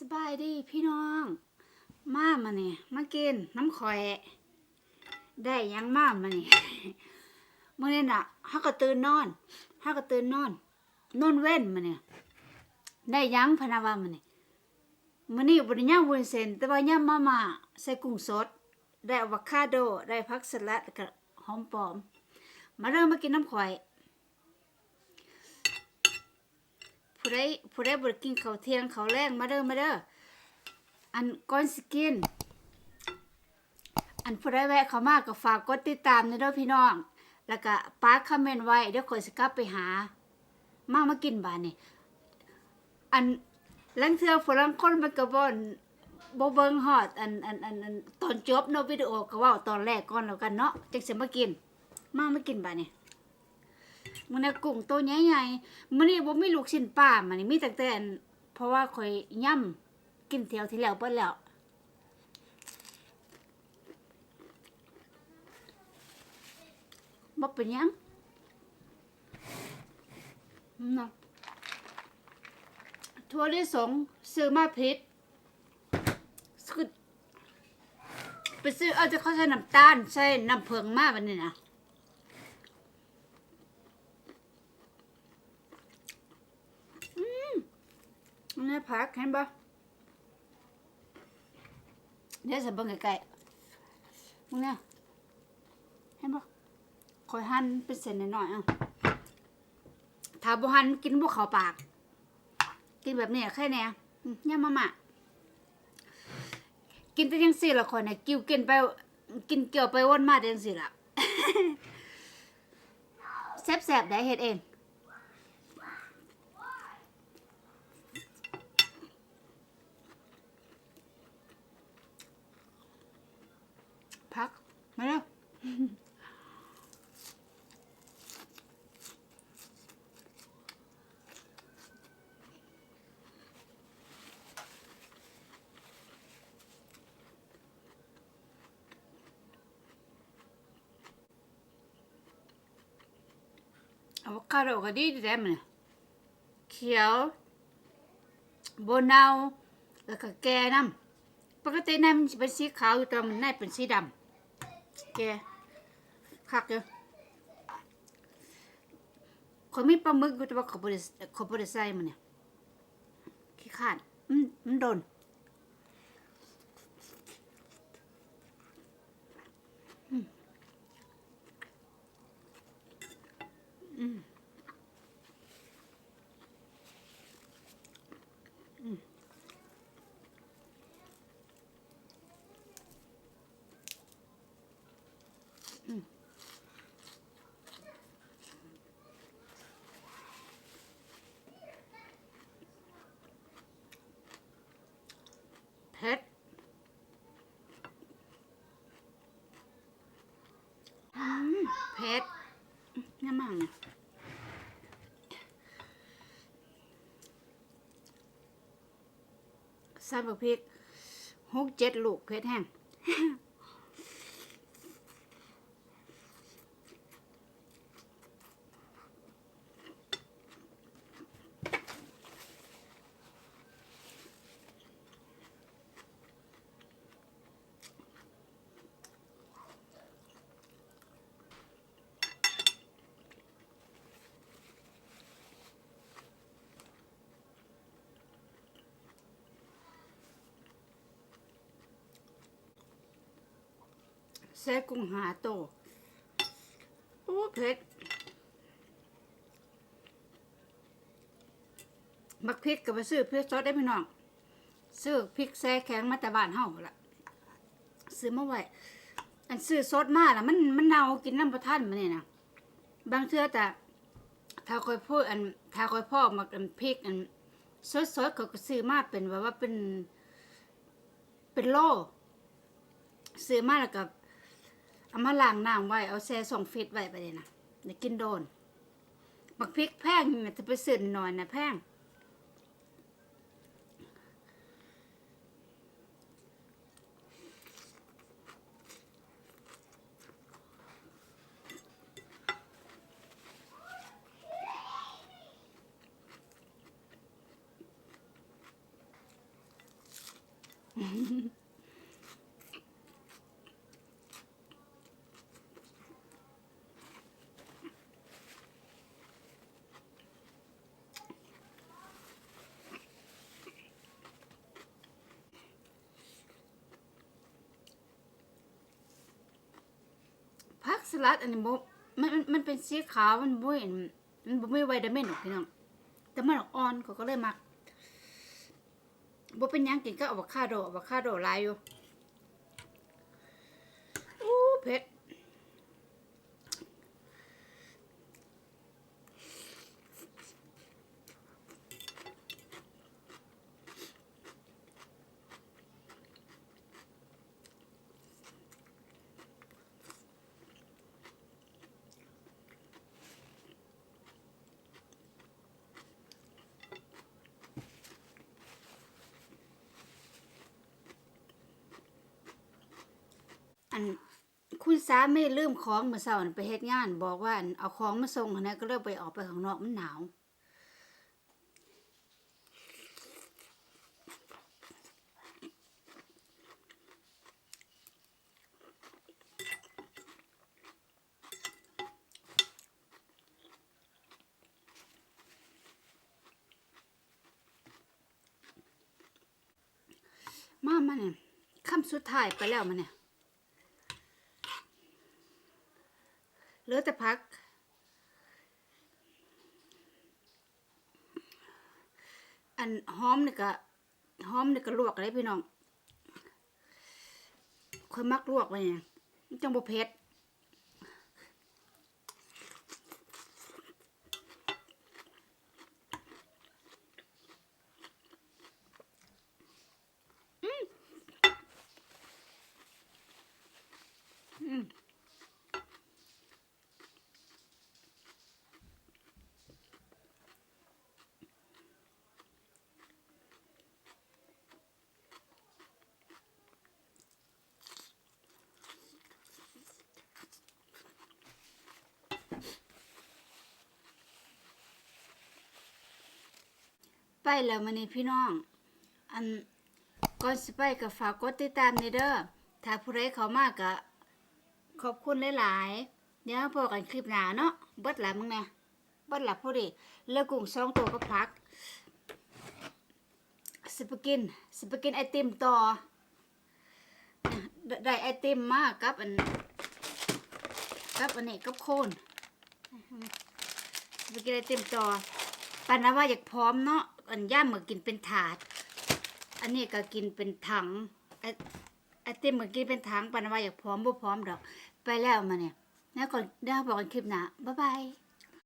สบายดีพี่น้อง มามาเนี่ยมากินน้ำข่อย ได้ยังมามาเนี่ยมื่อนี้น่ะฮักก็ตื่นนอนฮักก็ตื่นนอน นอนเว้นมาเนี่ยได้ยังพนาวามาเนี่ยมื่อนี้บริย่าวุ้นเส้นแต่ว่าย่างมามาใส่กุ้งสด ได้อะวคาโด ได้ผักสลัดแล้วกับหอมปอม มาเริ่มมากินน้ำข่อย ผู้ใดผู้ใดบ่ได้กินข้าวเที่ยงข้าวแรงมาเด้อมาเด้ออันก่อนสกิน อันผู้ใดแวะเข้ามาก็ฝากกดติดตามนะเด้อพี่น้อง แล้วก็ปาคอมเมนต์ไว้เดี๋ยวข้อยสิกลับไปหา มามากินบาดนี่อันลังเทื่อผู้ลังคนมันก็บ่นบ่เบิ่งฮอดอันอันอันอันตอนจบเนาะวิดีโอก็ว้าตอนแรกก่อนแล้วกันเนาะจังสิมากิน มามากินบาดนี่ มันน่ะกุ้งตัวใหญ่ๆมันนี่บ่มีลูกชิ้นปลามันนี่มีแต่แต่เพราะว่าข่อยย่ำกินเที่ยวที่แล้วเบิดแล้วบ่เป็นหยังนะทั่วลิสงซื้อมาผิดคือไปซื้อเอาแต่เขาใส่น้ำตาลใส่น้ำเพิงมาบัดนี้นะ อันนี้ผักเห็นปะเดี๋ยวจะเบิ่งไกลๆมึงเนี่ยเห็นปะคอยหั่นเป็นเส้นหน่อยๆอะถ้าบ่หั่นกินบ่เข้าปาก กินแบบนี้แค่เนี้ยอืมย่มาม่ากินแต่ยังสี่ละคนเนี่ยกิ้วกินไป กินเกี่ยวไปวนมาแต่ยังสี่ละแซ่บๆได้เฮ็ดเอง พัก มาแล้วอะโวคาโดก็ดีดีแท้มันเนี่ยเขียวบนาวแล้วก็แก่น้ำปกติน้ำมันเป็นสีขาวอยู่แต่มันในเป็นสีดำ แกคักเด้อคนมีปลาหมึกอยู่แต่ว่าขาบ่ได้เขอบ่ได้ใส่มันเนี่ยขี้ขาด อืมมันโดนอืมอืมอืม เผ็ดอืมเผ็ดน้ำมันเนี่ยใส่บักพริกหกเจ็ดลูกเผ็ดแห้ง แซ่กุ้งหาโตโอ้เผ็ดมักพริกกับไปซื้อเพริกซอสได้พี่น้องซื้อพริกแซ่แข็งมาแต่บ้านเฮาละซื้อมาไว้อันซื้อสดมาละมันมันเน่ากินน้ำประทันมาเนี่ยนะบางเทื่อแต่ถ้าคอยพูดอันถ้าคอยพ่อมาอันพริกอันสดๆเขาก็ซื้อมาเป็นแบบว่าเป็น เป็นโลซื้อมาแล้วก็ เอามาล้างน้ำไว้ เอาแช่สองฟิตไว้ไปเลยนะเดี๋ยวกินโดนบักพริกแพงนี่มันจะไปสื่นหน่อยนะแพง ผัก สลัดอันนี้บ่มันมันมันเป็นสีขาวมันบ่เห็นมันบ่มีวิตามินหรอกพี่น้องแต่มันอ่อนเขาก็เลยมักบ่เป็นยังกินก็อะโวคาโดอะโวคาโดหลายอยู่อู้เผ็ด อันคุณ สามีลืมของเมื่อเช้าไปเฮ็ดงาน บอกว่าเอาของมาส่งนนะก็เลยไปออกไปข้างนอกมันหนาวมามาเนี่ยคำสุดท้ายไปแล้วมาเนี่ยเห ลือแต่พัก อันหอมนี่ก็หอมนี่ก็ลวกเลยพี่น้องค่อยมักลวกไปเนี่ยมันจังบ่เผ็ด ไปแล้วมานี่พี่น้อง อันก่อนสิไปก็ฝากกดติดตามในเด้อถ้าผู้ใดเขามากก็ขอบคุณหลายๆเดี๋ยวพบกันคลิปหน้าเนาะเบิดหละมึงนะเบิดหละผู้ดีแล้วกุ้งสองตัวก็พักสิไปกินสิไปกินไอติมต่อได้ได้ไอติมมากกับอันกับอันนี้กับโคนสิไปกินไอติมต่อ ปันนะว่าอยากพร้อมเนาะอันย่ามมากินเป็นถาด อันนี้ก็กินเป็นถังไอติมเหมากินเป็นถังปันนะว่าอยากพร้อมบ่พร้อมดอก ไปแล้วมาเนี่ยแล้วก่อนเดี๋ยวบอกกันคลิปหน้าบ๊ายบาย